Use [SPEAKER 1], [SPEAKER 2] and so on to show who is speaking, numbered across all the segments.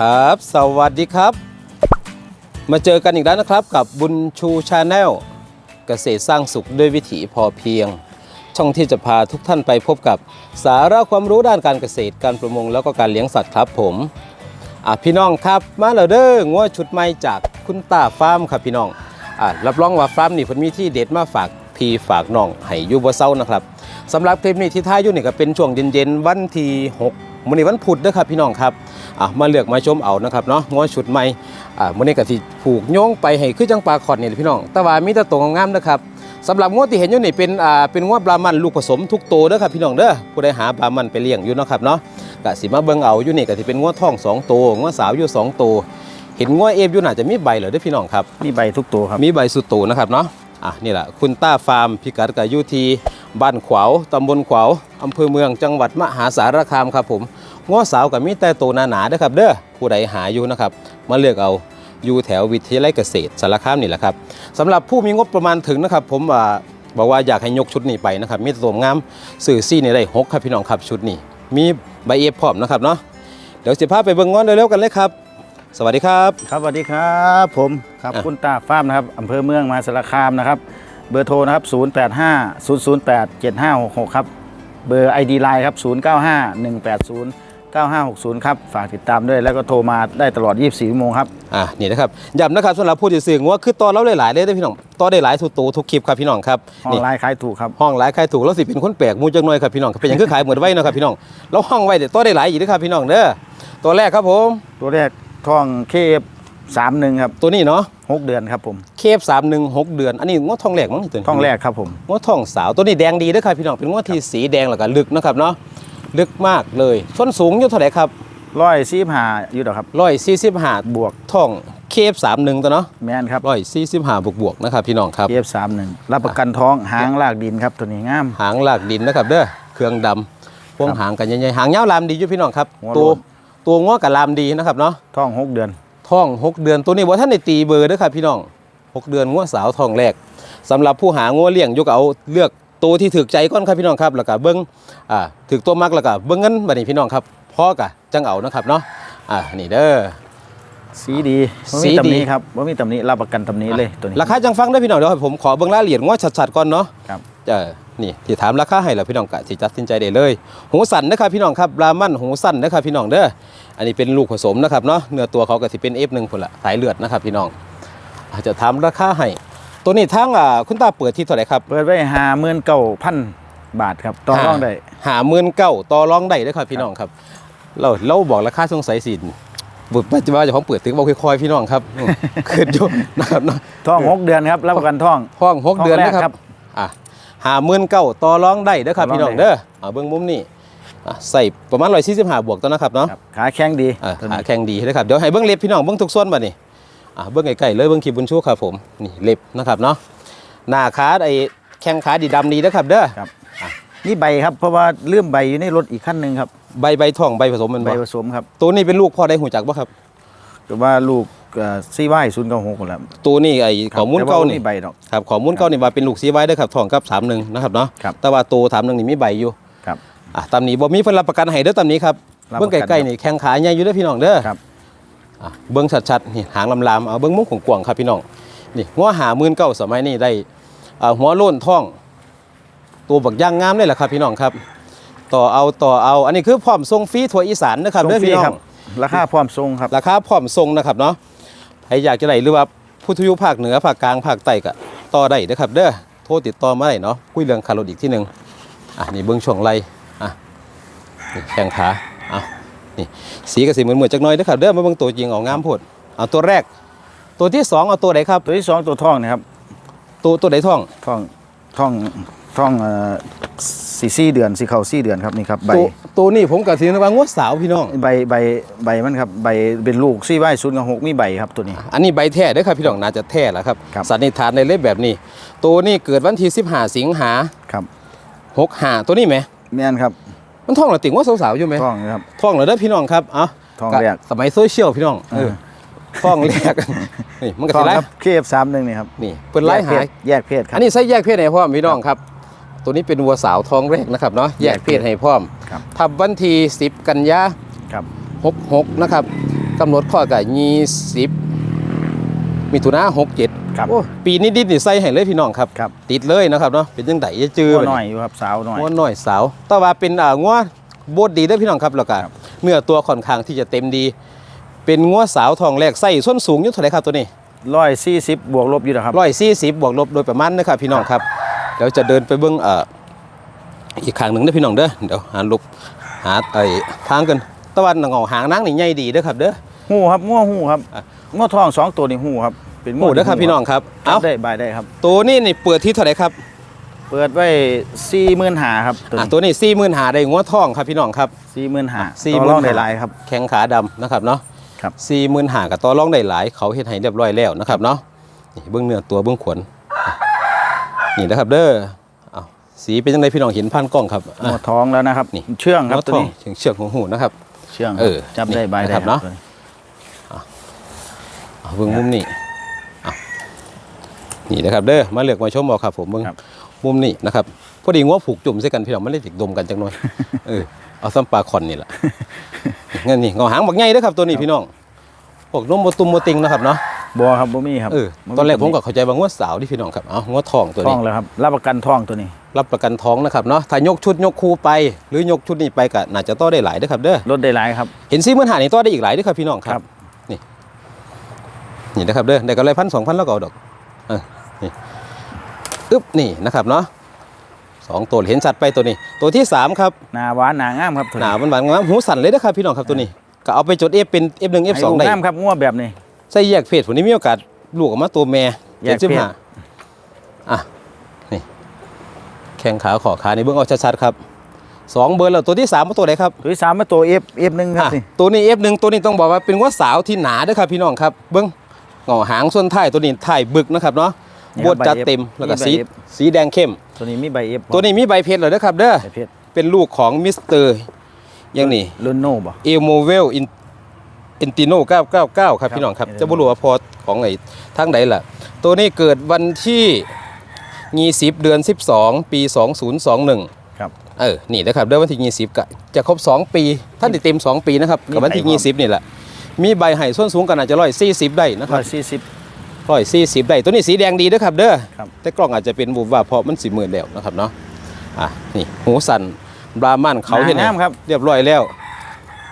[SPEAKER 1] ครับ สวัสดีครับ มาเจอกันอีกแล้วนะครับกับบุญชูชาแนลเกษตรสร้างสุขด้วยวิถีพอเพียง ช่องที่จะพาทุกท่านไปพบกับสาระความรู้ด้านการเกษตรการประมงแล้วก็การเลี้ยงสัตว์ครับผมอะพี่น้องครับมาแล้วเด้องัวชุดใหม่จากคุณตาฟาร์มครับพี่น้องอะรับรองว่าฟาร์มนี่เพิ่นมีที่เด็ดมาฝากพี่ฝากน้องให้อยู่บ่เซานะครับสำหรับคลิปนี้ที่ท้ายอยู่นี่ก็เป็นช่วงเย็นๆวันที่6 มื้อนี้วันพุธเด้อครับพี่น้องครับอะมาเลือกมาชมเอานะครับเนาะงัวชุดใหม่อะมื้อนี้ก็สิผูกโยงไปให้คือจังปลาขอดนี่แหละพี่น้องแต่ว่ามีแต่ตัวงามๆนะครับสำหรับงวดที่เห็นอยู่นี่เป็นอ่าเป็นงวดบรามันลูกผสมทุกโตวเด้อครับพี่น้องเด้อผู้ใดหาบรามันไปเลี้ยงอยู่เนาะครับเนาะกะสิมาเบิ่งเอาอยู่นี่ก็สิเป็นงวดท้องสองตัวงวดสาวอยู่สองตัวเห็นงวดเอฟอยู่น่าจะมีใบเหรอเด้อพี่น้องครับ
[SPEAKER 2] มีใบทุกตัวครับ
[SPEAKER 1] มีใบสุดโตนะครับเนาะอะนี่แหละคุณต้าฟาร์มพิกัดกับอยู่ที่ บ้านขวาวตำบลขวาวอำเภอเมืองจังหวัดมหาสารคามครับผมงวดสาวกับมีแต่โตหนาๆเด้อครับ เด้อผู้ใดหาอยู่นะครับมาเลือกเอาอยู่แถววิทยาลัยเกษตรสารคามนี่แหละครับสำหรับผู้มีงบประมาณถึงนะครับ ผมว่าบอกว่าอยากให้ยกชุดนี้ไปนะครับมีตัวงามสื่อซี่นี่ได้หกครับพี่น้องครับชุดนี้ มีใบเอฟพร้อมนะครับเนาะเดี๋ยวสิพาไปเบิ่งงอนเร็วๆกันเลยครับสวัสดีครับ
[SPEAKER 2] ครับสวัสดีครับ ผมครับ
[SPEAKER 1] อะ
[SPEAKER 2] คุณตาฟาร์มนะครับอำเภอเมืองมหาสารคามนะครับ เบอร์โทรนะครับ 085 008 7566 ครับ เบอร์ ID ไลน์ครับ 095 180 9560 ครับ ฝากติดตามด้วยแล้วก็โทรมาได้ตลอด 24 ชั่วโมงครับ
[SPEAKER 1] อ่านี่นะครับย้ำนะครับสำหรับผู้ที่ซื้องัวคือต่อเราหลายๆเลยได้อพี่น้องต่อได้หลายทุกตัวทุกคลิปครับพี่น้องครับ
[SPEAKER 2] ห้อง
[SPEAKER 1] นี่
[SPEAKER 2] ไลน์ขายถูกครับ
[SPEAKER 1] ห้องหลายใครถูกแล้วสิเป็นคนแปลกหมูจังหน่อยครับพี่น้องครับเป็นอย่างคือขายเหมือนไว้เนาะครับพี่น้องแล้วห้องไว้เดี๋ยวต่อได้หลายอีกนะครับพี่น้องเด้อตัวแรกครับผม
[SPEAKER 2] ตัวแรกท่องเคฟ 31ครับ
[SPEAKER 1] ตัวนี้เนาะ
[SPEAKER 2] 6เดือนครับผม
[SPEAKER 1] เคฟสามหนึ่งหกเดือน อันนี้งวดทองแหลกมั้งนี่ตัวนี้
[SPEAKER 2] ท่องแรกครับผม
[SPEAKER 1] งวดทองสาวตัวนี้แดงดีเด้อครับพี่น้องเป็นงวดที่สีแดงแล้วก็ลึกนะครับเนาะลึกมากเลยส้นสูงอยู่เท่าไหร่ครับ
[SPEAKER 2] ร้อยซีหาอยู่ดอกครับ
[SPEAKER 1] ร้อยสี่สิบห้า
[SPEAKER 2] บวก
[SPEAKER 1] ท่องเคฟสามหนึ่งตัวเนาะ
[SPEAKER 2] แมนครับ
[SPEAKER 1] ร้อยสี่สิบห้าบวกบวกๆนะครับพี่น้องครับ
[SPEAKER 2] เคฟ31รับประกันท้องหางลากดินครับตัวนี้งาม
[SPEAKER 1] หางลากดินนะครับเด้อเครื่องดำพวง
[SPEAKER 2] ครับ
[SPEAKER 1] หางกันใหญ่ๆหางยาวลามดีอยู่พี่น้องครับ
[SPEAKER 2] หัว
[SPEAKER 1] ตัว
[SPEAKER 2] โล้น
[SPEAKER 1] ตัวง้อกับลามดีนะครับเนาะ
[SPEAKER 2] ท้อง6เดือน
[SPEAKER 1] ท่องหกเดือนตัวนี้ว่าท่านในตีเบอร์เด้อครับพี่น้องหกเดือนง้อสาวทองแรกสำหรับผู้หาง้อเลี้ยงยกเอาเลือกตัวที่ถึกใจก่อนครับพี่น้องครับแล้วก็เบิ้งอ่าถึกตัวมักแล้วก็เบิ้งเงินบัดนี้พี่น้องครับพ่อกะจังเอานะครับเนาะอ่านี่เด้อ
[SPEAKER 2] สีดีบ่
[SPEAKER 1] สี
[SPEAKER 2] มี
[SPEAKER 1] ดี
[SPEAKER 2] ตำหนี้ครับว่ามีตำหนี้รับประกันตำหนี้เลยตัวนี้
[SPEAKER 1] ราคาจังฟังได้อพี่น้องเดี๋ยวผมขอเบิ้งรายละเอียดง้อชัดๆก่อนเนาะ
[SPEAKER 2] ครับ
[SPEAKER 1] เออนี่ที่ถามราคาให้แล้วพี่น้องกะสิตัดสินใจได้เลย หูสันนะครับพี่น้องครับรามันหูสั้นนะครับพี่น้องเด้อ อันนี้เป็นลูกผสมนะครับเนาะเนื้อตัวเขาก็สิเป็น F1 พุ่นละสายเลือดนะครับพี่น้อง อาจจะถามราคาให้ตัวนี้ทั้งอ่าคุณตาเปิดที่เท่าไหร่ครับ
[SPEAKER 2] เปิดไว้หาเมื่นเก้าพันบาทครับต่อรองได้
[SPEAKER 1] หาหมื่นเก้าต่อรองได้เด้อครับพี่น้องครับ เราเราบอกราคาสงสัยสิบุตรปัจจุบันเจะของเปิดถึงบอกค่อยๆพี่น้องครับอืมเกิดอยู่นะครับเนาะ
[SPEAKER 2] ท้องหกเดือนครับรับประกันท้อง
[SPEAKER 1] ห้องหก
[SPEAKER 2] ท้อง
[SPEAKER 1] เดือน
[SPEAKER 2] แรก
[SPEAKER 1] นะค
[SPEAKER 2] ครั
[SPEAKER 1] รับบอะหาหมื่นเก้าต่อรองได้เด้อครับ
[SPEAKER 2] ต่อรอง
[SPEAKER 1] พี่น้อง
[SPEAKER 2] ได้
[SPEAKER 1] เด้ออ่าเบื้องมุมนี่ อะใส่ประมาณร้อยสี่สิบห้าบวกตัวนะครับเนาะ
[SPEAKER 2] ครับขาแข็งดี
[SPEAKER 1] อะ
[SPEAKER 2] ตัว
[SPEAKER 1] ขา
[SPEAKER 2] นี้
[SPEAKER 1] แข็งดีนะครับเดี๋ยวให้เบื้องเล็บพี่น้องเบื้องทุกส่วนบ่นี่อะเบื้องไกลๆเลยเบื้องขีบุญชูครับผมนี่เล็บนะครับเนาะหน้าขาไอ้แข้งขาดีดำดีนะครับเด้อ
[SPEAKER 2] ครับนี่ใบครับเพราะว่าเลื่อมใบอยู่ในรถอีกขั้นหนึ่งครับ
[SPEAKER 1] ใบใบทองใบผสมมัน
[SPEAKER 2] ใบ
[SPEAKER 1] บ่
[SPEAKER 2] ผสมครับ
[SPEAKER 1] ตัวนี้เป็นลูกพ่อได้หูจักบ่ครับ
[SPEAKER 2] แต่ว่าลูกซีไว้ศูนย์เก้าหกแล้ว
[SPEAKER 1] ตัวนี้ไอ้ข้อมูลเก่านี่
[SPEAKER 2] ใบดอก
[SPEAKER 1] ครับข้อมูลเก่านี่ว่าเป็นลูกซีไว้เด้อครับทองกับสามหนึ่งนะครับเนาะ
[SPEAKER 2] ครับ
[SPEAKER 1] แต่ว่าตัวสามหนึ่งนี่มีใบอยู่
[SPEAKER 2] ครับ
[SPEAKER 1] อะตามนี้บ่มีเพิ่นรับประกันให้เด้อตามนี้ครับ
[SPEAKER 2] รับ
[SPEAKER 1] เบื้อง
[SPEAKER 2] ประกัน
[SPEAKER 1] ใกล้ๆนี่แข้งขาใหญ่อยู่เด้อพี่น้องเด้อ
[SPEAKER 2] ครับ
[SPEAKER 1] อะเบื้องชัดๆนี่หางลำๆเอาเบื้องมุ้งของกวางๆครับพี่น้องนี่หัวหาหมื่นเก้าสมัยนี้ได้อ่าหัวโล้นท่อง ตัวบักย่างงามเลยแหละครับ พี่น้องครับ ต่อเอาต่อเอาอันนี้คือพร้อมทรงฟรีทั่วอีสานนะครับ
[SPEAKER 2] ส่ง
[SPEAKER 1] เด้อ
[SPEAKER 2] ฟรี
[SPEAKER 1] พี่น้อ
[SPEAKER 2] ครั
[SPEAKER 1] ง
[SPEAKER 2] บราคาพร้อมส่งครับ
[SPEAKER 1] ราคาพร้อมทรงนะครับเนาะใครอยากจะได้หรือว่าผู้ทุยุภาคเหนือภาคกลางภาคใต้ก็ต่อได้นะครับ เด้อ โทรติดต่อมาได้เนาะ คุยเรื่องคารถอีกที่หนึ่งอะนี่เบื้องช่วงไหลอะนี่ แข้งขาอะนี่สีกับสีเหมือนเหมือนๆจักหน้อยเด้อครับเด้อมาเบิ่งตัวจริงเอางามโพดเอาตัวแรก ตัวที่สองเอาตัวไหนครับ
[SPEAKER 2] ตัวที่สองตัวท้องนะครับ
[SPEAKER 1] ตัวตัวไหนท่อง
[SPEAKER 2] ท้องท้องท้องเอ่อสี่สี่เดือนสี่เข่าสี่เดือนครับนี่ครับใบ
[SPEAKER 1] ตัวตัวนี้ผมกับสีนว่างวดสาวพี่น้อง
[SPEAKER 2] ใบใบใบมันครับใบเป็นลูกซีไว้ศูนย์เก้าหกมีใบครับตัวนี้
[SPEAKER 1] อันนี้ใบแท้เด้อครับพี่น้องน่าจะแท้แหละครับ
[SPEAKER 2] ครับ
[SPEAKER 1] สันนิษฐานในเล็บแบบนี้ ตัวนี้เกิดวันที่15สิงหา
[SPEAKER 2] ครับ
[SPEAKER 1] 65ตัวนี้ไหม
[SPEAKER 2] แม่นครับ
[SPEAKER 1] มันท่องเหรอติ่งว่าสาวๆอยู่ไหม
[SPEAKER 2] ท้องนะครับ
[SPEAKER 1] ท่องเหรอเด้อพี่น้องครับเอ้า
[SPEAKER 2] ท่อง
[SPEAKER 1] ก็
[SPEAKER 2] แรก
[SPEAKER 1] สมัยโซเชียลพี่น้องเออท่องแรกนี่มันก็
[SPEAKER 2] ท้อ
[SPEAKER 1] สิ
[SPEAKER 2] ง
[SPEAKER 1] ไล่
[SPEAKER 2] ครับเคฟสามหนึ่งนี่ครับ
[SPEAKER 1] นี่เปิ้นไล่หาย
[SPEAKER 2] แยกเพศครั
[SPEAKER 1] อั
[SPEAKER 2] บ
[SPEAKER 1] นนี้ใส่แยกเพศให้พร้อมพี่น้องครับ ตัวนี้เป็นวัวสาวท้องแรกนะครับเนาะแยกเพศให้พร้อม
[SPEAKER 2] ครับ
[SPEAKER 1] ทับวันที่10 กันยา
[SPEAKER 2] ครับ
[SPEAKER 1] 66นะครับกำหนดข้อกับยี่สิบ มิถุนาหกเจ็ด
[SPEAKER 2] ครับ
[SPEAKER 1] โอ้ปีนี้ดิดนี่ใส่ให้เลยพี่น้องครับ
[SPEAKER 2] ครับ
[SPEAKER 1] ติดเลยนะครับเนาะเป็นจังไดจะจื้อ
[SPEAKER 2] งัว
[SPEAKER 1] ไป
[SPEAKER 2] หน่อยอยู่ครับสาวหน่อย
[SPEAKER 1] งัวน้อยสาวแต่ว่าเป็นอ่างัวโบดดีเด้อพี่น้องครับแล้วก็
[SPEAKER 2] ครับ
[SPEAKER 1] เนื้อตัวค่อนข้างที่จะเต็มดี เป็นงัวสาวทองแรกไส้ส้นสูงอยู่เท่าไหร่ครับตัวนี้
[SPEAKER 2] ร้อยสี่สิบบวกลบอยู่นะครับ
[SPEAKER 1] ร้อยสี่สิบบวกลบโดยประมาณนะครับพี่น้องครับเดี๋ยวจะเดินไปเบื้องเอ่ออีกข้างหนึ่งเด้อพี่น้องเด้อเดี๋ยวหาลุกหาไอ้ทางกันตะวันเงาหางนางนี่ใหญ่ดีเด้อครับเด้อ
[SPEAKER 2] หูครับงัวหูครับ
[SPEAKER 1] อะ
[SPEAKER 2] งัวทองสองตัวนี่หูครับ เป็น
[SPEAKER 1] โอ้เด้อครับพี่น้องครับ
[SPEAKER 2] เอา
[SPEAKER 1] เอา
[SPEAKER 2] ได้บายได้ครับ
[SPEAKER 1] ตัวนี้นี่เปิดที่เท่าไหร่ครับ
[SPEAKER 2] เปิดไว้สี่หมื่นหาครับตัว
[SPEAKER 1] อะ
[SPEAKER 2] นี้
[SPEAKER 1] ตัวนี้สี่หมื่นหาได้งัวทองครับพี่น้องครับ
[SPEAKER 2] สี่หมื่นหา
[SPEAKER 1] สี่
[SPEAKER 2] ต่อ
[SPEAKER 1] หมื่น
[SPEAKER 2] รองได้
[SPEAKER 1] ห้า
[SPEAKER 2] หลายครับ
[SPEAKER 1] แข้งขาดำนะครับเนาะ
[SPEAKER 2] ครับ
[SPEAKER 1] สี่หมื่นหากับต่อรองได้หลาย เขาเฮ็ดให้เรียบร้อยแล้วนะครับเนาะนี่เบื้องเนื้อตัวเบื้องขนนี่นะครับเด้อเอาสีเป็นยังไงพี่น้องเห็นพันกล้องครับอะ
[SPEAKER 2] งัวท้องแล้วนะครับ
[SPEAKER 1] นี่
[SPEAKER 2] เชื่องครับ
[SPEAKER 1] งัว
[SPEAKER 2] ตัว
[SPEAKER 1] ทอง
[SPEAKER 2] นี้
[SPEAKER 1] เชือกเชือกของหูนะครับ
[SPEAKER 2] เชื่อง
[SPEAKER 1] เออ
[SPEAKER 2] จับได้บายได้
[SPEAKER 1] นะครับเนาะ
[SPEAKER 2] ตัวนี้
[SPEAKER 1] เอาเบื้องมุมนี่เอานี่นะครับเด้อมาเลือกมาชมเอาครับผมเบื้อง
[SPEAKER 2] ครับ
[SPEAKER 1] มุมนี่นะครับพอดีงัวผูกจุ่มใส่กันพี่น้องมันเลยติดดมกันจังหน่อยเออเอาซ้ำปลาคอนนี่แหละงั้นนี่เงาหางบักใหญ่เด้อครับตัวนี้พี่น้องพวกนมโมตุมโมติงนะครับเนาะ
[SPEAKER 2] บัวครับบ่มีครับ
[SPEAKER 1] เออตอนแรกผมก็เข้าใจว่างวดสาวที่พี่น้องครับเอางวดทองตัว
[SPEAKER 2] ท้อ
[SPEAKER 1] นี้
[SPEAKER 2] งแล้วครับรับประกันท้องตัวนี้
[SPEAKER 1] รับประกันท้องนะครับเนาะถ้ายกชุดยกคู่ไป หรือยกชุดนี้ไปก็น่าจะต่อได้หลายเด้อครับเด้อ
[SPEAKER 2] ลดได้หลายครับ
[SPEAKER 1] เห็นซีมื่นหานี่ต่อได้อีกหลายเด้อครับพี่น้องค
[SPEAKER 2] ค
[SPEAKER 1] รั
[SPEAKER 2] รับบ
[SPEAKER 1] นี่นี่นะครับเด้อได้กำไรพันสองพันแล้วก็เอาดอกเออนี่อึ๊บนี่นะครับเนาะสองตัวเห็นชัดไปตัวนี้ ตัวที่สามครับ
[SPEAKER 2] หนาหวานหนางามครับตัว
[SPEAKER 1] หนามันหวานงามหูสั่นเลยนะครับพี่น้องครับตัวนี้ ก็เอาไปจด F เป็น F1
[SPEAKER 2] ให้
[SPEAKER 1] F2
[SPEAKER 2] ลูก
[SPEAKER 1] ได้
[SPEAKER 2] งามครับงัวแบบนี้
[SPEAKER 1] ใส่แยกเพศผมนี้มีโอกาสลูกออกมาตัวแม่
[SPEAKER 2] แยกเพศ
[SPEAKER 1] จ็ดสิบห้าอะนี่แข้งขาขอขานี่เบื้องเอาชัดๆครับสองเบอร์แล้วตัวที่สามเป็นตัวไหนครับ
[SPEAKER 2] ตัวที่สามเป็นตัวเอฟเอฟหนึ่งครับ
[SPEAKER 1] อะ
[SPEAKER 2] นี่
[SPEAKER 1] ตัวนี้ F1 ตัวนี้ต้องบอกว่าเป็นว่าสาวที่หนาเด้วยครับพี่น้องครับเบื้อง เงาหางส่วนท้ายตัวนี้ท้ายบึกนะครับเนาะบดจัดเต็มแล้วก็สีสีแดงเข้ม
[SPEAKER 2] ตัวนี้มีใบเอฟ
[SPEAKER 1] ตัวนี้มีใบเพชรเลยนะครับเด้อ
[SPEAKER 2] ใบเพชร
[SPEAKER 1] เป็นลูกของมิสเตอร์ยังนี่
[SPEAKER 2] ลุนโน่บ่
[SPEAKER 1] เอลโมเวลอินอินติโน999 ครับพี่น้องครับ
[SPEAKER 2] ครับ
[SPEAKER 1] จะบุรุษพอของไอ้ทั้งใดล่ะ ตัวนี้เกิดวันที่ยีสิบเดือน 12 ปี 2021
[SPEAKER 2] ครับ
[SPEAKER 1] เออ นี่นะครับเดือนวันที่ยีสิบก็จะครบ 2 ปี ท่านได้เต็ม 2 ปีนะครับ
[SPEAKER 2] มี
[SPEAKER 1] กับวันที่
[SPEAKER 2] ใบพร้อม
[SPEAKER 1] ยีสิบนี่แหละ มีใบไห่ส้นสูงกันอาจจะร้อยสี่สิบได้นะค
[SPEAKER 2] ร้
[SPEAKER 1] รั
[SPEAKER 2] อบยสี่สิบ
[SPEAKER 1] ร้อยสี่สิบได้ตัวนี้สีแดงดีนะครับเด้อ
[SPEAKER 2] ครับ
[SPEAKER 1] แต่กล้องอาจจะเป็นบุบว่าเพราะมันสีมืดแล้วนะครับเนาะอะนี่หูสันบรามันเขา
[SPEAKER 2] ห
[SPEAKER 1] เห็น
[SPEAKER 2] งามครับ
[SPEAKER 1] เรียบร้อยแล้ว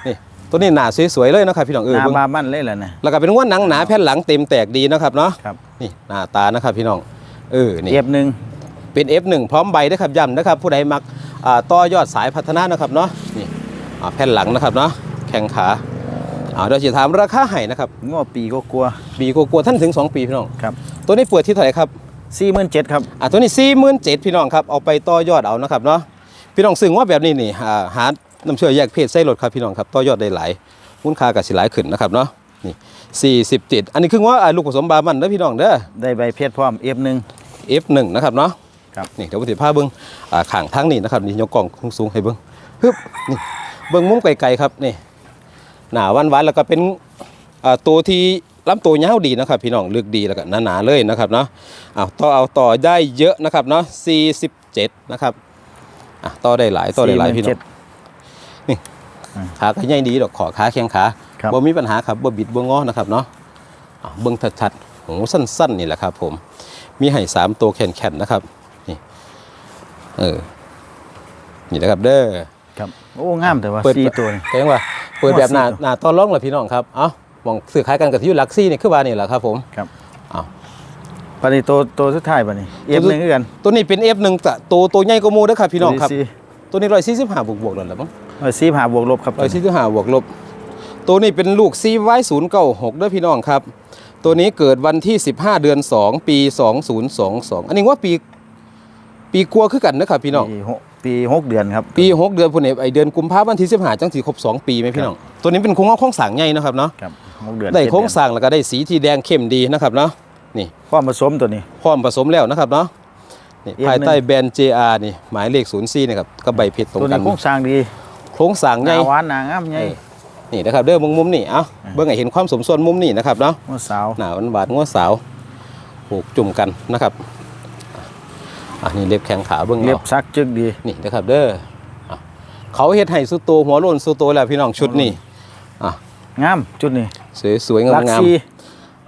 [SPEAKER 1] นี่ตัวนี้หนาสวยๆเลยนะครับพี่น้องเอ
[SPEAKER 2] ห
[SPEAKER 1] อ
[SPEAKER 2] นา
[SPEAKER 1] เบิ่ง
[SPEAKER 2] บามันเลยแหละนะ
[SPEAKER 1] แล้วก็เป็นว่าหนังหนาแผ่นหลังเต็มแตกดีนะครับเนาะ
[SPEAKER 2] ครับ
[SPEAKER 1] นี่หน้าตานะครับพี่น้องเออนี่
[SPEAKER 2] เอฟหนึ่ง
[SPEAKER 1] เป็น F1 พร้อมใบนะครับย้ำนะครับ ผู้ใดมักอ่าต่อยอดสายพัฒนานะครับเนาะนี่อ่าแผ่นหลังนะครับเนาะแข้งขา อ่าเดี๋ยวจะถามราคาให้นะครับ
[SPEAKER 2] ง้อปีก็กลัว
[SPEAKER 1] ปีกลัวาๆท่านถึง 2 ปีพี่น้อง
[SPEAKER 2] ครับ
[SPEAKER 1] ตัวนี้เปิดที่เท่าไหร่ครับ
[SPEAKER 2] สี่หมื่นเจ็ดครับ
[SPEAKER 1] อ่าตัวนี้4 7 0 0 0พี่น้องครับเอาไปต่อยอดเอานะครับเนาะพี่น้องซึ่งว่าแบบนี้นี่อ่าหาน้ำเชื่อแยกเพศไส้รถครับพี่น้องครับต่อยอดได้หลายมูลค่ากับสิหลายขึ้นนะครับเนาะนี่47อันนี้คือว่าอ่าลูกผสมบามันเด้อพี่น้องเด้อ
[SPEAKER 2] ได้ใบเพชรพร้อมเอฟหนึ่ง
[SPEAKER 1] F1 นะครับเนาะ
[SPEAKER 2] ครับ
[SPEAKER 1] นี่เดี๋ยวผมถือผ้าเบิ้งอ่าข้างทั้งนี่นะครับนี่ยกกล่องสูงๆให้เบิ้งฮึบนี่เบิ้งมุมไกลๆครับนี่ หนาวันวันๆแล้วก็เป็นอ่าตัวที่ลำตัวยาวดีนะครับพี่น้องเลือกดีแล้วก็หนาๆเลยนะครับเนาะเอาต่อเอาต่อได้เยอะนะครับเนาะ47นะครับอะต่อได้หลายต่อได้หลายพี่น้องขาก็ใหญ่ดีดอกขอขาแข้งขา
[SPEAKER 2] ครับ
[SPEAKER 1] บ่มีปัญหาครับบ่บิดบ่งอนะครับเนาะอะเบิ่งชัดๆหูสั้นๆนี่แหละครับ ผม มีให้สามตัวแข็งๆนะครับนี่เออนี่นะครับเด้อ
[SPEAKER 2] ครับโอ้งามแต่ว่า
[SPEAKER 1] เปิด
[SPEAKER 2] สี่ตัวนี่
[SPEAKER 1] แกงว่า เปิดแบบหน้า
[SPEAKER 2] สี่ตัว
[SPEAKER 1] หน้าต้อนร้องล่ะพี่น้องครับเอ้ามองซื้อขายกันกับที่อยู่หลักซี่นี่คือว่านี่แหละครับผม
[SPEAKER 2] ครับ
[SPEAKER 1] เอา
[SPEAKER 2] ปานนี้ตัวตัวสุดท้ายปานนี้เอฟหนึ่งคือกัน
[SPEAKER 1] ตัวนี้เป็น F1 จะตัวตัวใหญ่กว่าหมู่เด้อครับพี่น้องครับ
[SPEAKER 2] สี่
[SPEAKER 1] ตัวนี้145บวกๆนั่นแหละมั้ง
[SPEAKER 2] ร้อยสี่หาบวกลบครับ
[SPEAKER 1] ร้อยสี่สิบห้าบวกลบ ตัวนี้เป็นลูกซีไว้ศูนย์เก้าหกด้วยพี่น้องครับ ตัวนี้เกิดวันที่15เดือน2ปี2022อันนี้ว่าปี ปีกลัวคือกันนะครับพี่น้อง
[SPEAKER 2] ปีหกปีหกเดือนครับ
[SPEAKER 1] ปี6เดือนพุ่นเอไอเดือนกุมภาพันธ์ที่15จังสีครบ2ปีไหมพี่น้องตัวนี้เป็นโครงเอาโครงสร้างใหญ่นะครับเนาะ
[SPEAKER 2] ครับหกเดือน
[SPEAKER 1] ได้
[SPEAKER 2] เจ็
[SPEAKER 1] โครง
[SPEAKER 2] เดือน
[SPEAKER 1] สร้างแล้วก็ได้สีที่แดงเข้มดีนะครับเนาะนี่
[SPEAKER 2] ความผสมตัวนี้
[SPEAKER 1] พร้อมผสมแล้วนะครับเนาะนี่
[SPEAKER 2] เอียง
[SPEAKER 1] ภายใต้แบรนด์ JR นี่หมายเลข0 4นะครับก็ใบเพชรตรง
[SPEAKER 2] ตัว
[SPEAKER 1] กั
[SPEAKER 2] นี้
[SPEAKER 1] น
[SPEAKER 2] โครงสร้างดี
[SPEAKER 1] โครงสร้าง
[SPEAKER 2] ห
[SPEAKER 1] ให
[SPEAKER 2] นา
[SPEAKER 1] ญ่
[SPEAKER 2] หวานหนางามใหญ่
[SPEAKER 1] เออนี่นะครับเด้อมุมมุมนี่เอ้าเบิ่งให้เห็นความสมส่วนมุมนี่นะครับเนาะ
[SPEAKER 2] หัวสาว
[SPEAKER 1] หนาหวานหวานงัวสาวผูกจุ่มกันนะครับ อะนี่เล็บแข้งขาเบื้อง
[SPEAKER 2] เล็บ
[SPEAKER 1] เอา
[SPEAKER 2] ซักจึกดี
[SPEAKER 1] นี่นะครับเด้ออะเขาเฮ็ดให้สุดโตวหัวโล้นสุดโตวแล้วพี่น้องชุดนี่อะ
[SPEAKER 2] งามจุดนี้
[SPEAKER 1] สวยสวยงาม
[SPEAKER 2] ลัก
[SPEAKER 1] งาม
[SPEAKER 2] ซี่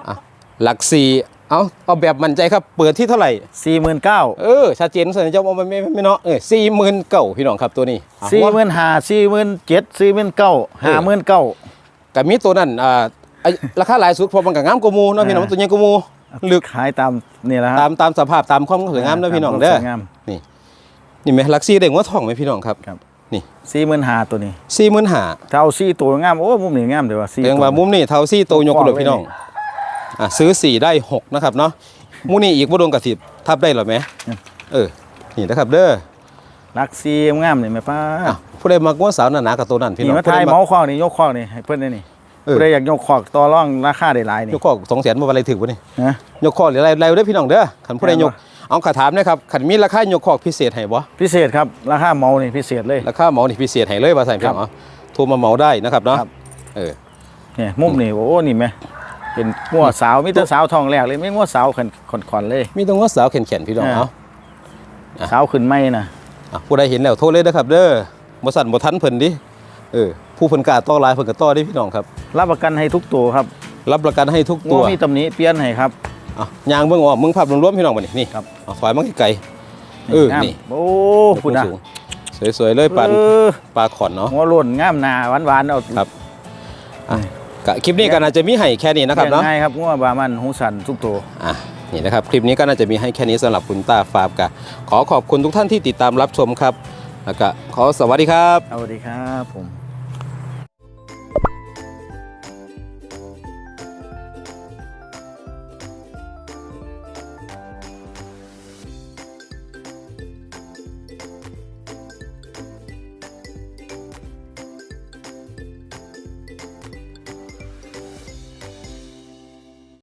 [SPEAKER 1] อะหลักสี่เอาเอาแบบมั่นใจครับ เปิดที่เท่าไหร่
[SPEAKER 2] สี่หมื่นเก้า
[SPEAKER 1] เออชัดเจนส่วนเจ้าไม่ไม่ไม่ไม่เนาะเออสี่หมื่นเก้าพี่น้องครับตัวนี้อะ
[SPEAKER 2] สี่หมื่นห้าสี่หมื่นเจ็ดสี่หมื่นเก้าห้าหมื่นเก้า
[SPEAKER 1] กับมีตัวนั้นอ่าไอ้ราคาหลายสุดเพอมันกับงามกว่าหมูเนาะพี่น้อง
[SPEAKER 2] อ่า
[SPEAKER 1] มันตัวใหญ่กว่าหมู ลึก
[SPEAKER 2] ขายตามนี่แหละค
[SPEAKER 1] ตา
[SPEAKER 2] รับ
[SPEAKER 1] มตามสภาพตามความสวยงามเนาะพี่น้องเด้อ
[SPEAKER 2] ตามความสวยงาม
[SPEAKER 1] นี่นี่ไหมหลักสี่เด้งว่าทองไหมพี่น้องครับ
[SPEAKER 2] ครับ
[SPEAKER 1] นี่
[SPEAKER 2] สี่หมื่นห้าตัวนี้
[SPEAKER 1] สี่หมื่นห้า
[SPEAKER 2] ถ้าเอาสี่ตัวงามโอ้มุมนี้งามเดี๋ยวว่าสี่
[SPEAKER 1] เรียกว่ามุมนี่เท่าสี่ตัวยกกระโดดพี่น้องอะซื้อสี่ได้หกนะครับเนาะมุมนี่อีกบ่โดนกับสิบทับได้หรอไหมเออนี่นะครับเด้อ
[SPEAKER 2] ลักซี่งามนี่แม่ป้า
[SPEAKER 1] อะผู้ใดมักว่าสาวหนาๆกับตัวนั้นพี่น้
[SPEAKER 2] นี่
[SPEAKER 1] อง
[SPEAKER 2] มา
[SPEAKER 1] ผู้
[SPEAKER 2] ทา
[SPEAKER 1] ใด
[SPEAKER 2] ย
[SPEAKER 1] มั
[SPEAKER 2] เมาส์คอกนี่ยกคอกนี่ให้เพิ่นได้นี่
[SPEAKER 1] เออ
[SPEAKER 2] ผู้ใดอยากยกคอกต่อรองราคาได้หลายนี่
[SPEAKER 1] ยกข้อสองแสนมาอะไรถึงวะนี่
[SPEAKER 2] ฮะ
[SPEAKER 1] ยกข้อหรืออะไรอะไรได้อพี่น้องเด้อขันผู้ใดยก
[SPEAKER 2] แม่นบ่
[SPEAKER 1] เอาขาถามนะครับขันมีราคายกข้อพิเศษให้บ่
[SPEAKER 2] พิเศษครับราคาเมานี่พิเศษเลย
[SPEAKER 1] ราคาเหมานี่พิเศษให้เลยว่าใส่พี่น้อง
[SPEAKER 2] ครับ
[SPEAKER 1] เอาโทรมาเหมาได้นะครับเนาะ
[SPEAKER 2] ครับ
[SPEAKER 1] เออ
[SPEAKER 2] เนี่ยมุมนี่โอ้นี่แม่เป็นงัวสาวมีแต่สาวทองแรกเลยไม่งัวสาวขันขอนๆเลย
[SPEAKER 1] มีตรงว่าสาวแข็งๆพี่น้อง
[SPEAKER 2] อ่า
[SPEAKER 1] เอาอะ
[SPEAKER 2] สาวขึ้นไม่นะ
[SPEAKER 1] อะผู้ใดเห็นแล้วโทรเลยนะครับ เด้อบ่สั่นบ่ทันเพิ่นดิเออ ผู้เพิ่นกล้าต่อหลายเพิ่นก็ต่อดิพี่น้องครับ
[SPEAKER 2] รับประกันให้ทุกตัวครับ
[SPEAKER 1] รับประกันให้ทุก
[SPEAKER 2] งั
[SPEAKER 1] ตัวว
[SPEAKER 2] มีตำหนิเปลี่ยนให้ครับ
[SPEAKER 1] อะยางเบิ่งออกมึงภาพรวมๆพี่น้องบัดนี้นี่
[SPEAKER 2] ครับ
[SPEAKER 1] เอาถอยมาไกลๆเออ
[SPEAKER 2] งาม
[SPEAKER 1] นี่
[SPEAKER 2] โอ้คุณนะ
[SPEAKER 1] สูงๆสวยๆเลยปาน
[SPEAKER 2] เออ
[SPEAKER 1] ปลาขอนเนาะ
[SPEAKER 2] หัวโล้นงามหนาหวานๆเอา
[SPEAKER 1] ครับอะกะคลิปนี้ก็น่าจะมีให้แค่นี้นะครับเนาะ
[SPEAKER 2] ง่ายครับงัวบามันหูสันทุกตัว
[SPEAKER 1] อะนี่นะครับคลิปนี้ก็น่าจะมีให้แค่นี้สำหรับคุณตาฟาร์มกะขอขอบคุณทุกท่านที่ติดตามรับชมครับแล้วก็ขอสวัสดีครับ
[SPEAKER 2] สวัสดีครับผม